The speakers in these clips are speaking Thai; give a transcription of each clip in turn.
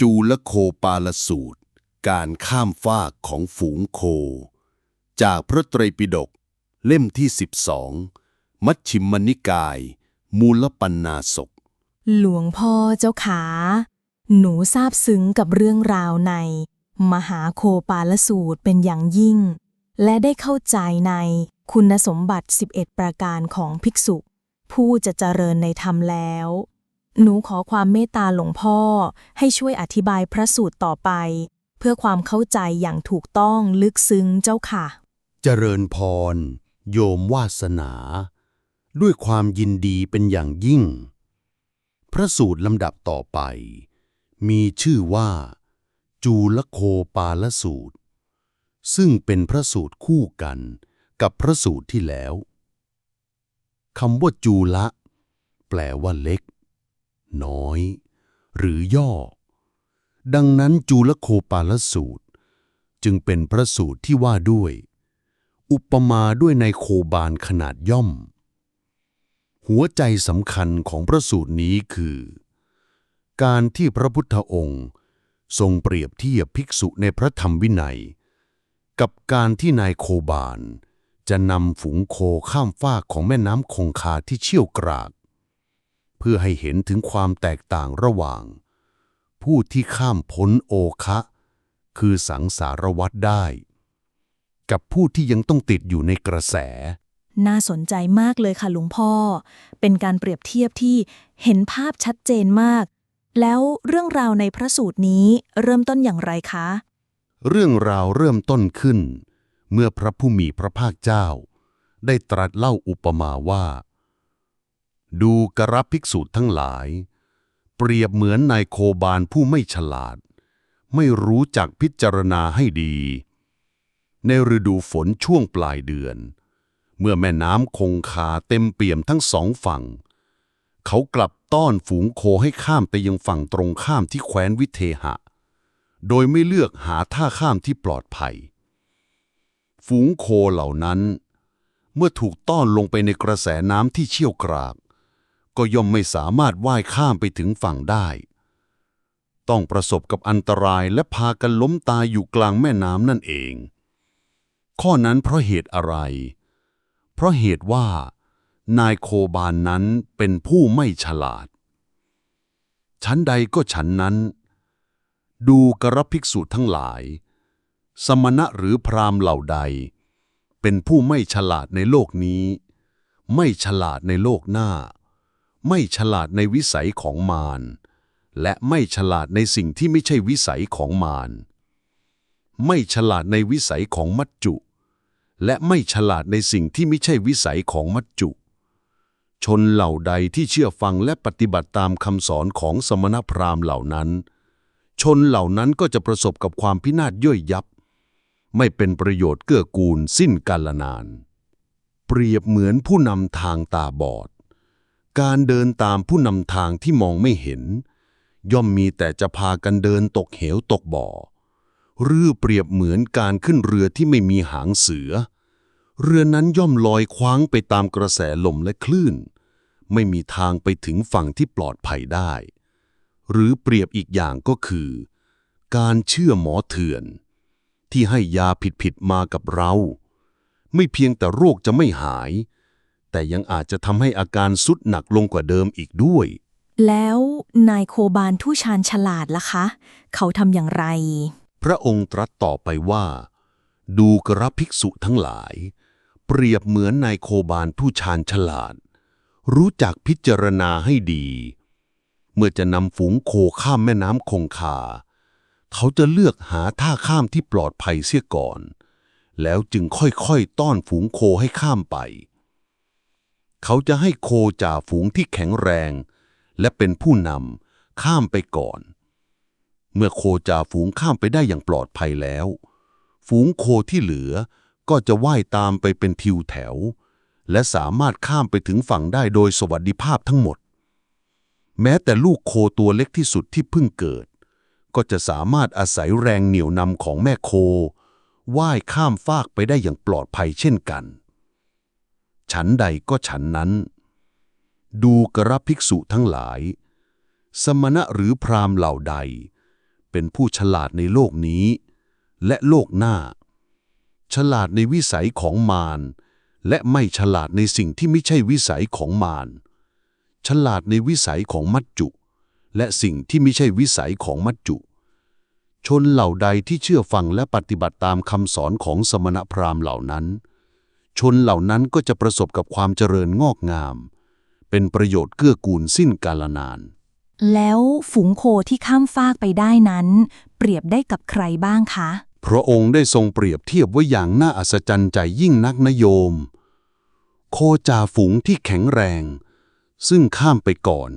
จูลโคปาลสูตร การข้ามฟากของฝูงโค จากพระไตรปิฎกเล่มที่ 12 มัชชิมนิกาย มูลปัญนาศก หลวงพ่อเจ้าขา หนูซาบซึ้งกับเรื่องราวใน มหาโคปาลสูตรเป็นอย่างยิ่ง และได้เข้าใจในคุณสมบัติ 11 ประการของภิกษุ ผู้จะเจริญในธรรมแล้ว หนูขอความเมตตาหลวงพ่อ ให้ช่วยอธิบายพระสูตรต่อไป เพื่อความเข้าใจอย่างถูกต้องลึกซึ้งเจ้าค่ะ เจริญพร โยมวาสนา ด้วยความยินดีเป็นอย่างยิ่ง พระสูตรลำดับต่อไป มีชื่อว่า จูลโคปาลสูตร ซึ่งเป็นพระสูตรคู่กันกับพระสูตรที่แล้วคำว่าจูละ แปลว่าเล็ก น้อย หรือย่อ ดังนั้นจูลโคปาลสูตร จึงเป็นพระสูตรที่ว่าด้วย อุปมาด้วยในโคบานขนาดย่อม หัวใจสำคัญของพระสูตรนี้คือ การที่พระพุทธองค์ ทรงเปรียบเทียบภิกษุในพระธรรมวินัย กับการที่นายโคบานจะนำฝูงโคข้ามฟากของแม่น้ำคงคาที่เชี่ยวกราก พื่อให้เห็นถึงความแตกต่างระหว่าง ผู้ที่ข้ามพ้นโอคะ คือสังสารวัฏได้ กับผู้ที่ยังต้องติดอยู่ในกระแส น่าสนใจมากเลยค่ะหลวงพ่อ เป็นการเปรียบเทียบที่เห็นภาพชัดเจนมาก แล้วเรื่องราวในพระสูตรนี้เริ่มต้นอย่างไรคะ เรื่องราวเริ่มต้นขึ้น เมื่อพระผู้มีพระภาคเจ้า ได้ตรัสเล่าอุปมาว่า ดูกระภิกษุทั้งหลาย เปรียบเหมือนนายโคบานผู้ไม่ฉลาด ไม่รู้จักพิจารณาให้ดี ในฤดูฝนช่วงปลายเดือน เมื่อแม่น้ำคงคาเต็มเปี่ยมทั้งสองฝั่ง เขากลับต้อนฝูงโคให้ข้ามไปยังฝั่งตรงข้ามที่แคว้นวิเทหะ โดยไม่เลือกหาท่าข้ามที่ปลอดภัย ฝูงโคเหล่านั้น เมื่อถูกต้อนลงไปในกระแสน้ำที่เชี่ยวกราก ก็ย่อมไม่สามารถว่ายข้ามไปถึงฝั่งได้ ต้องประสบกับอันตรายและพากันล้มตายอยู่กลางแม่น้ำนั่นเอง ข้อนั้นเพราะเหตุอะไร เพราะเหตุว่า นายโคบานนั้นเป็นผู้ไม่ฉลาด ชั้นใดก็ฉันนั้น ดูกระภิกษุทั้งหลาย สมณะหรือพรามเหล่าใด เป็นผู้ไม่ฉลาดในโลกนี้ ไม่ฉลาดในโลกหน้า ไม่ฉลาดในวิสัยของมารและไม่ฉลาดในสิ่งที่ไม่ใช่วิสัยของมารไม่ฉลาดในวิสัยของมัจจุ และไม่ฉลาดในสิ่งที่ไม่ใช่วิสัยของมัจจุ ชนเหล่าใดที่เชื่อฟังและปฏิบัติตามคำสอนของสมณพราหมณ์เหล่านั้น ชนเหล่านั้นก็จะประสบกับความพินาศย่อยยับ ไม่เป็นประโยชน์เกื้อกูลสิ้นกาลนาน เปรียบเหมือนผู้นำทางตาบอด การเดินตามผู้นำทางที่มองไม่เห็น ย่อมมีแต่จะพากันเดินตกเหวตกบ่อ หรือเปรียบเหมือนการขึ้นเรือที่ไม่มีหางเสือ เรือนั้นย่อมลอยคว้างไปตามกระแสลมและคลื่น ไม่มีทางไปถึงฝั่งที่ปลอดภัยได้ หรือเปรียบอีกอย่างก็คือ การเชื่อหมอเถื่อน ที่ให้ยาผิดๆมากับเรา ไม่เพียงแต่โรคจะไม่หาย แต่ยังอาจจะทำให้อาการสุดหนักลงกว่าเดิมอีกด้วย แล้วนายโคบานทู่ชาญฉลาดล่ะคะ เขาทำอย่างไร พระองค์ตรัสต่อไปว่า ดูกระภิกษุทั้งหลาย เปรียบเหมือนนายโคบานผู้ชาญฉลาด รู้จักพิจารณาให้ดี เมื่อจะนำฝูงโคข้ามแม่น้ำคงคา เขาจะเลือกหาท่าข้ามที่ปลอดภัยเสียก่อน แล้วจึงค่อยๆต้อนฝูงโคให้ข้ามไป เขาจะให้โคจ่าฝูงที่แข็งแรง และเป็นผู้นำข้ามไปก่อน เมื่อโคจ่าฝูงข้ามไปได้อย่างปลอดภัยแล้ว ฝูงโคที่เหลือก็จะว่ายตามไปเป็นทิวแถว และสามารถข้ามไปถึงฝั่งได้โดยสวัสดิภาพทั้งหมด แม้แต่ลูกโคตัวเล็กที่สุดที่เพิ่งเกิด ก็จะสามารถอาศัยแรงเหนี่ยวนำของแม่โคว่ายข้ามฟากไปได้อย่างปลอดภัยเช่นกัน ฉันใดก็ฉันนั้น ดูกระภิกษุทั้งหลาย สมณะหรือพราหมณ์เหล่าใด เป็นผู้ฉลาดในโลกนี้ และโลกหน้า ฉลาดในวิสัยของมารและไม่ฉลาดในสิ่งที่ไม่ใช่วิสัยของมารฉลาดในวิสัยของมัจจุ และสิ่งที่ไม่ใช่วิสัยของมัจจุ ชนเหล่าใดที่เชื่อฟังและปฏิบัติตามคำสอนของสมณพราหมณ์เหล่านั้น ชนเหล่านั้นก็จะประสบกับความเจริญงอกงาม เป็นประโยชน์เกื้อกูลสิ้นกาลนาน แล้วฝูงโคที่ข้ามฟากไปได้นั้น เปรียบได้กับใครบ้างคะ พระองค์ได้ทรงเปรียบเทียบไว้อย่างน่าอัศจรรย์ใจยิ่งนักนโยม โคจ่าฝูงที่แข็งแรง ซึ่งข้ามไปก่อน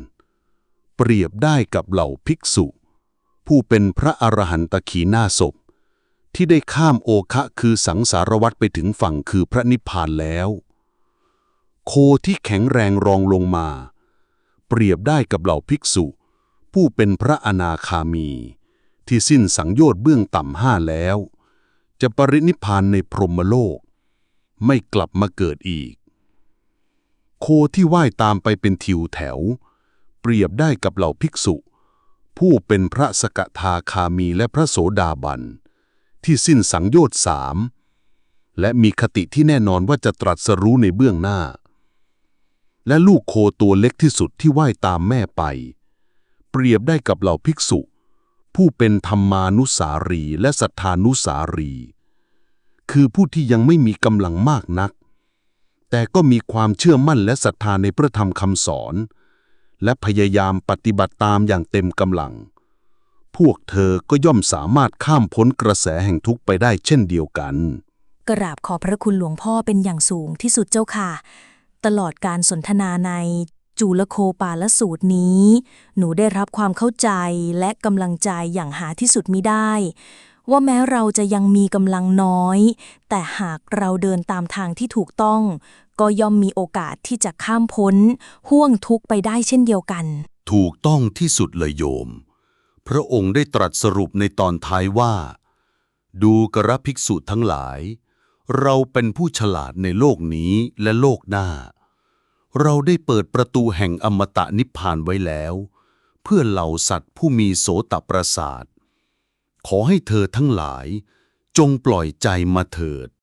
เปรียบได้กับเหล่าภิกษุ ผู้เป็นพระอรหันตขีหน้าศพ ที่ได้ข้ามโอคะคือสังสารวัฏไปถึงฝั่งคือพระนิพพานแล้ว โคที่แข็งแรงรองลงมา เปรียบได้กับเหล่าภิกษุ ผู้เป็นพระอนาคามี ที่สิ้นสังโยชน์เบื้องต่ำห้าแล้ว จะปรินิพพานในพรหมโลก ไม่กลับมาเกิดอีก โคที่ว่ายตามไปเป็นทิวแถว เปรียบได้กับเหล่าภิกษุ ผู้เป็นพระสกทาคามีและพระโสดาบัน ที่สิ้นสังโยชน์สามและมีคติที่แน่นอนว่าจะตรัสรู้ในเบื้องหน้า และลูกโคตัวเล็กที่สุดที่ว่ายตามแม่ไป เปรียบได้กับเหล่าภิกษุ ผู้เป็นธรรมานุสารีและสัทธานุสารี คือผู้ที่ยังไม่มีกำลังมากนัก แต่ก็มีความเชื่อมั่นและศรัทธาในพระธรรมคำสอน และพยายามปฏิบัติตามอย่างเต็มกำลัง พวกเธอก็ย่อมสามารถข้ามพ้นกระแสแห่งทุกข์ไปได้เช่นเดียวกัน กราบขอบพระคุณหลวงพ่อเป็นอย่างสูงที่สุดเจ้าค่ะ ตลอดการสนทนาในจุลโคปาลสูตรนี้ หนูได้รับความเข้าใจและกำลังใจอย่างหาที่สุดมิได้ ว่าแม้เราจะยังมีกำลังน้อย แต่หากเราเดินตามทางที่ถูกต้อง ก็ย่อมมีโอกาสที่จะข้ามพ้น ห่วงทุกข์ไปได้เช่นเดียวกัน ถูกต้องที่สุดเลยโยม พระองค์ได้ตรัสสรุปในตอนท้ายว่า ดูกระภิกษุทั้งหลาย เราเป็นผู้ฉลาดในโลกนี้และโลกหน้า เราได้เปิดประตูแห่งอมตะนิพพานไว้แล้ว เพื่อเหล่าสัตว์ผู้มีโสตประสาท ขอให้เธอทั้งหลาย จงปล่อยใจมาเถิด